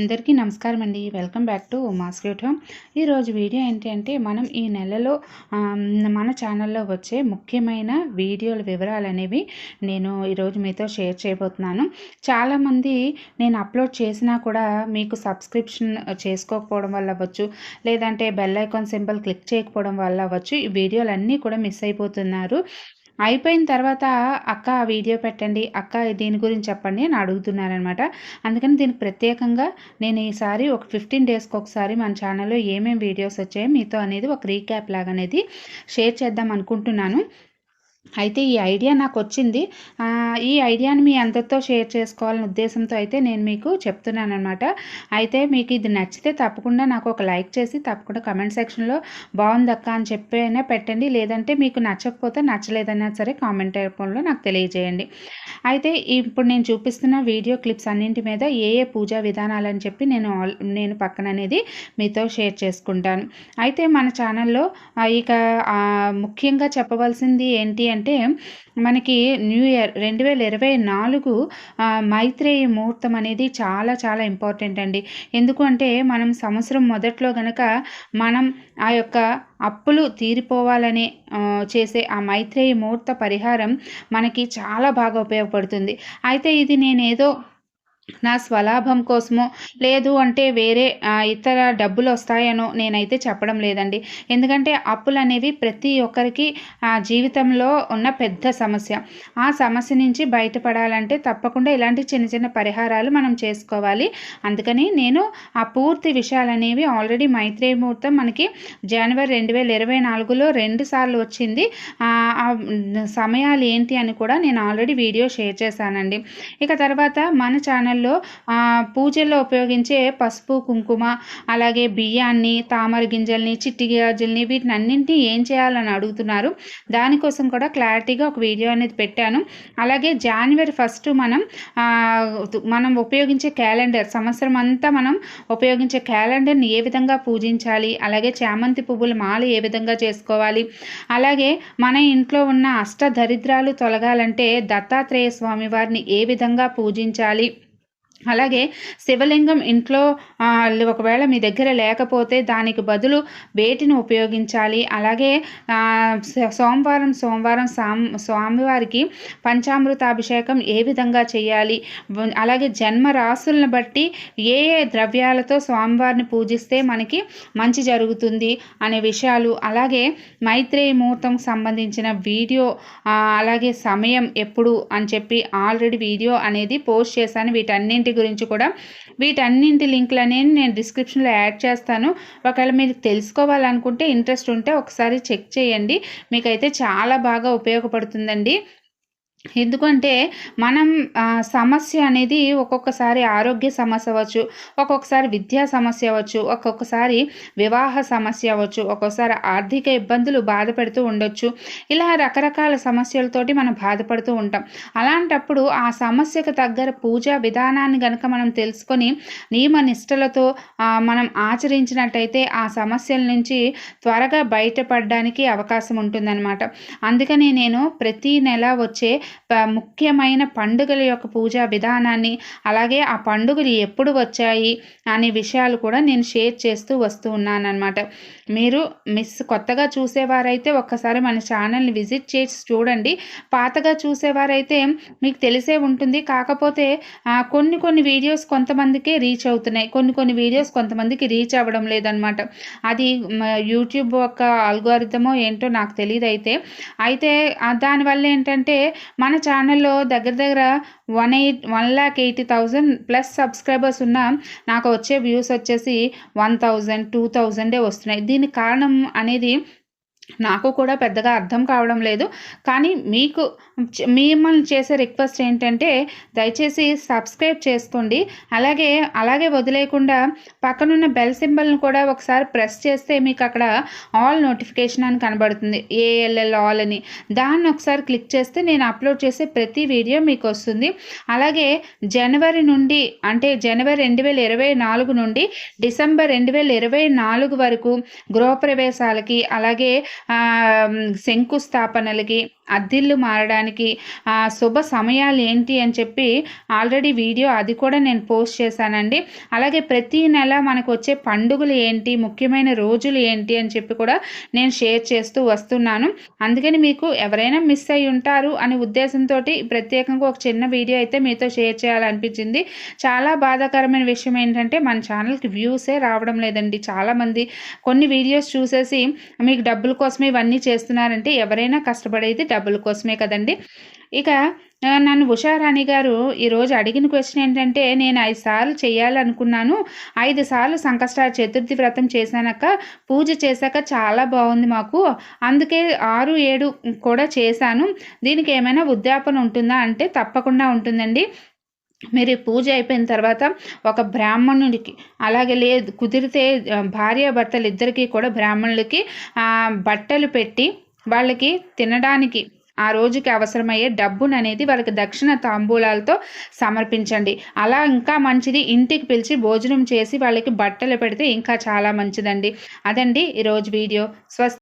అందరికీ నమస్కారం అండి. Welcome back to Uma's cute home ఈరోజు వీడియో ఏంటి అంటే మనం ఈ నెలలో మన ఛానల్లో వచ్చే ముఖ్యమైన వీడియోల వివరాలు అనేవి నేను ఈరోజు మీతో షేర్ చేయబోతున్నాను. చాలామంది నేను అప్లోడ్ చేసినా కూడా మీకు సబ్స్క్రిప్షన్ చేసుకోకపోవడం వల్ల అవ్వచ్చు లేదంటే బెల్ ఐకాన్ సింబల్ క్లిక్ చేయకపోవడం వల్ల అవ్వచ్చు. ఈ వీడియోలన్నీ కూడా మిస్ అయిపోతున్నారు. అయిపోయిన తర్వాత అక్క ఆ వీడియో పెట్టండి అక్క దీని గురించి చెప్పండి అని అడుగుతున్నారనమాట. అందుకని దీనికి ప్రత్యేకంగా నేను ఈసారి ఒక ఫిఫ్టీన్ డేస్కి ఒకసారి మన ఛానల్లో ఏమేమి వీడియోస్ వచ్చాయో మీతో అనేది ఒక రీక్యాప్ లాగా అనేది షేర్ చేద్దాం అనుకుంటున్నాను. అయితే ఈ ఐడియా నాకు వచ్చింది ఈ ఐడియాని మీ అందరితో షేర్ చేసుకోవాలనే ఉద్దేశంతో అయితే నేను మీకు చెప్తున్నాను అనమాట అయితే మీకు ఇది నచ్చితే తప్పకుండా నాకు ఒక లైక్ చేసి తప్పకుండా కమెంట్ సెక్షన్లో బాగుంది అక్క అని చెప్పైనా పెట్టండి. లేదంటే మీకు నచ్చకపోతే నచ్చలేదన్నా సరే కామెంట్ రూపంలో నాకు తెలియజేయండి. అయితే ఇప్పుడు నేను చూపిస్తున్న వీడియో క్లిప్స్ అన్నింటి మీద ఏ ఏ పూజా విధానాలు అని చెప్పి నేను ఆల్- నేను పక్కన అనేది మీతో షేర్ చేసుకుంటాను. అయితే మన ఛానల్లో ఇక ముఖ్యంగా చెప్పవలసింది ఏంటి అంటే మనకి న్యూ ఇయర్ రెండు వేల ఇరవై నాలుగు మైత్రేయ ముహూర్తం అనేది చాలా చాలా ఇంపార్టెంట్ అండి. ఎందుకంటే మనం సంవత్సరం మొదట్లో గనక మనం ఆ యొక్క అప్పులు తీరిపోవాలని చేసే ఆ మైత్రేయ ముహూర్త పరిహారం మనకి చాలా బాగా ఉపయోగపడుతుంది. అయితే ఇది నేనేదో నా స్వలాభం కోసమో లేదు అంటే వేరే ఇతర డబ్బులు వస్తాయనో నేనైతే చెప్పడం లేదండి. ఎందుకంటే అప్పులు అనేవి ప్రతి ఒక్కరికి జీవితంలో ఉన్న పెద్ద సమస్య. ఆ సమస్య నుంచి బయటపడాలంటే తప్పకుండా ఇలాంటి చిన్న చిన్న పరిహారాలు మనం చేసుకోవాలి. అందుకని నేను ఆ పూర్తి విషయాలు అనేవి ఆల్రెడీ మైత్రేయ ముహూర్తం మనకి జనవరి రెండు వేల ఇరవై నాలుగులో రెండు సార్లు వచ్చింది. ఆ సమయాలు ఏంటి అని కూడా నేను ఆల్రెడీ వీడియో షేర్ చేశానండి. ఇక తర్వాత మన ఛానల్ సమయంలో పూజల్లో ఉపయోగించే పసుపు కుంకుమ అలాగే బియ్యాన్ని తామర గింజల్ని చిట్టి గింజల్ని వీటిని అన్నింటినీ ఏం చేయాలని అడుగుతున్నారు? దానికోసం కూడా క్లారిటీగా ఒక వీడియో అనేది పెట్టాను. అలాగే జనవరి ఫస్ట్ మనం మనం ఉపయోగించే క్యాలెండర్ సంవత్సరం అంతా మనం ఉపయోగించే క్యాలెండర్ని ఏ విధంగా పూజించాలి? అలాగే చామంతి పువ్వుల మాల ఏ విధంగా చేసుకోవాలి? అలాగే మన ఇంట్లో ఉన్న అష్ట దరిద్రాలు తొలగాలంటే దత్తాత్రేయ స్వామి వారిని ఏ విధంగా పూజించాలి? అలాగే శివలింగం ఇంట్లో ఒకవేళ మీ దగ్గర లేకపోతే దానికి బదులు వేటిని ఉపయోగించాలి? అలాగే సోమవారం సోమవారం సాం స్వామివారికి పంచామృతాభిషేకం ఏ విధంగా చేయాలి? అలాగే జన్మ రాసులను బట్టి ఏ ఏ ద్రవ్యాలతో స్వామివారిని పూజిస్తే మనకి మంచి జరుగుతుంది అనే విషయాలు. అలాగే మైత్రేయ ముహూర్తం సంబంధించిన వీడియో అలాగే సమయం ఎప్పుడు అని చెప్పి ఆల్రెడీ వీడియో అనేది పోస్ట్ చేశాను. వీటన్నింటి గురించి కూడా వీటన్నింటి లింకులు అనేవి నేను డిస్క్రిప్షన్లో యాడ్ చేస్తాను. ఒకవేళ మీరు తెలుసుకోవాలనుకుంటే ఇంట్రెస్ట్ ఉంటే ఒకసారి చెక్ చేయండి. మీకైతే చాలా బాగా ఉపయోగపడుతుందండి. ఎందుకంటే మనం సమస్య అనేది ఒక్కొక్కసారి ఆరోగ్య సమస్య అవ్వచ్చు ఒక్కొక్కసారి విద్యా సమస్య అవ్వచ్చు ఒక్కొక్కసారి వివాహ సమస్య అవ్వచ్చు ఒక్కొక్కసారి ఆర్థిక ఇబ్బందులు బాధపడుతూ ఉండొచ్చు. ఇలా రకరకాల సమస్యలతోటి మనం బాధపడుతూ ఉంటాం. అలాంటప్పుడు ఆ సమస్యకు తగ్గ పూజా విధానాన్ని గనక మనం తెలుసుకొని నియమ నిష్టలతో మనం ఆచరించినట్టయితే ఆ సమస్యల నుంచి త్వరగా బయటపడడానికి అవకాశం ఉంటుందన్నమాట. అందుకని నేను ప్రతి నెల వచ్చే ముఖ్యమైన పండుగల యొక్క పూజా విధానాన్ని అలాగే ఆ పండుగలు ఎప్పుడు వచ్చాయి అనే విషయాలు కూడా నేను షేర్ చేస్తూ వస్తూ ఉన్నాను మీరు మిస్ కొత్తగా చూసేవారైతే ఒక్కసారి మన ఛానల్ని విజిట్ చేసి చూడండి. పాతగా చూసేవారైతే మీకు తెలిసే ఉంటుంది. కాకపోతే కొన్ని కొన్ని వీడియోస్ కొంతమందికే రీచ్ అవుతున్నాయి. కొన్ని కొన్ని వీడియోస్ కొంతమందికి రీచ్ అవ్వడం లేదనమాట అది యూట్యూబ్ యొక్క అల్గోరిథమో ఏంటో నాకు తెలియదు అయితే అయితే దానివల్ల ఏంటంటే మన మన ఛానల్లో దగ్గర దగ్గర one eight one lakh eighty thousand plus subscribers ఉన్న నాకు వచ్చే వ్యూస్ వచ్చేసి వన్ థౌజండ్ టూ థౌజండే వస్తున్నాయి. దీనికి కారణం అనేది నాకు కూడా పెద్దగా అర్థం కావడం లేదు. కానీ మీకు మిమ్మల్ని చేసే రిక్వెస్ట్ ఏంటంటే దయచేసి సబ్స్క్రైబ్ చేసుకోండి. అలాగే అలాగే వదిలేయకుండా పక్కనున్న బెల్ సింబల్ని కూడా ఒకసారి ప్రెస్ చేస్తే మీకు అక్కడ ఆల్ నోటిఫికేషన్ అని కనబడుతుంది. ఏఎల్ఎల్ ఆల్ అని. దాన్ని ఒకసారి క్లిక్ చేస్తే నేను అప్లోడ్ చేసే ప్రతి వీడియో మీకు వస్తుంది. అలాగే జనవరి నుండి అంటే జనవరి రెండు వేల ఇరవై నాలుగు నుండి డిసెంబర్ రెండు వేల ఇరవై నాలుగు వరకు గృహప్రవేశాలకి అలాగే శంకుస్థాపనలకి అద్దిల్లు మారడానికి శుభ సమయాలు ఏంటి అని చెప్పి ఆల్రెడీ వీడియో అది కూడా నేను పోస్ట్ చేశానండి. అలాగే ప్రతి నెల మనకు వచ్చే పండుగలు ఏంటి ముఖ్యమైన రోజులు ఏంటి అని చెప్పి కూడా నేను షేర్ చేస్తూ వస్తున్నాను. అందుకని మీకు ఎవరైనా మిస్ అయి ఉంటారు అనే ఉద్దేశంతో ప్రత్యేకంగా ఒక చిన్న వీడియో అయితే మీతో షేర్ చేయాలనిపించింది. చాలా బాధాకరమైన విషయం ఏంటంటే మన ఛానల్కి వ్యూసే రావడం లేదండి. చాలామంది కొన్ని వీడియోస్ చూసేసి మీకు డబ్బులు కోసమే ఇవన్నీ చేస్తున్నారంటే ఎవరైనా కష్టపడేది డబ్బుల కోసమే కదండి. ఇక నన్ను ఉషారాణి గారు ఈరోజు అడిగిన క్వశ్చన్ ఏంటంటే నేను ఐదు సార్లు చేయాలనుకున్నాను. ఐదు సార్లు సంకష్ట చతుర్థి వ్రతం చేశానక పూజ చేశాక చాలా బాగుంది మాకు. అందుకే ఆరు ఏడు కూడా చేశాను. దీనికి ఏమైనా ఉద్యాపన ఉంటుందా అంటే తప్పకుండా ఉంటుందండి. మీరు పూజ అయిపోయిన తర్వాత ఒక బ్రాహ్మణుడికి అలాగే లేదు కుదిరితే భార్యాభర్తలు ఇద్దరికీ కూడా బ్రాహ్మణులకి బట్టలు పెట్టి వాళ్ళకి తినడానికి ఆ రోజుకి అవసరమయ్యే డబ్బును అనేది వాళ్ళకి దక్షిణ తాంబూలాలతో సమర్పించండి. అలా ఇంకా మంచిది ఇంటికి పిలిచి భోజనం చేసి వాళ్ళకి బట్టలు పెడితే ఇంకా చాలా మంచిదండి. అదండి ఈరోజు వీడియో. స్వస్తి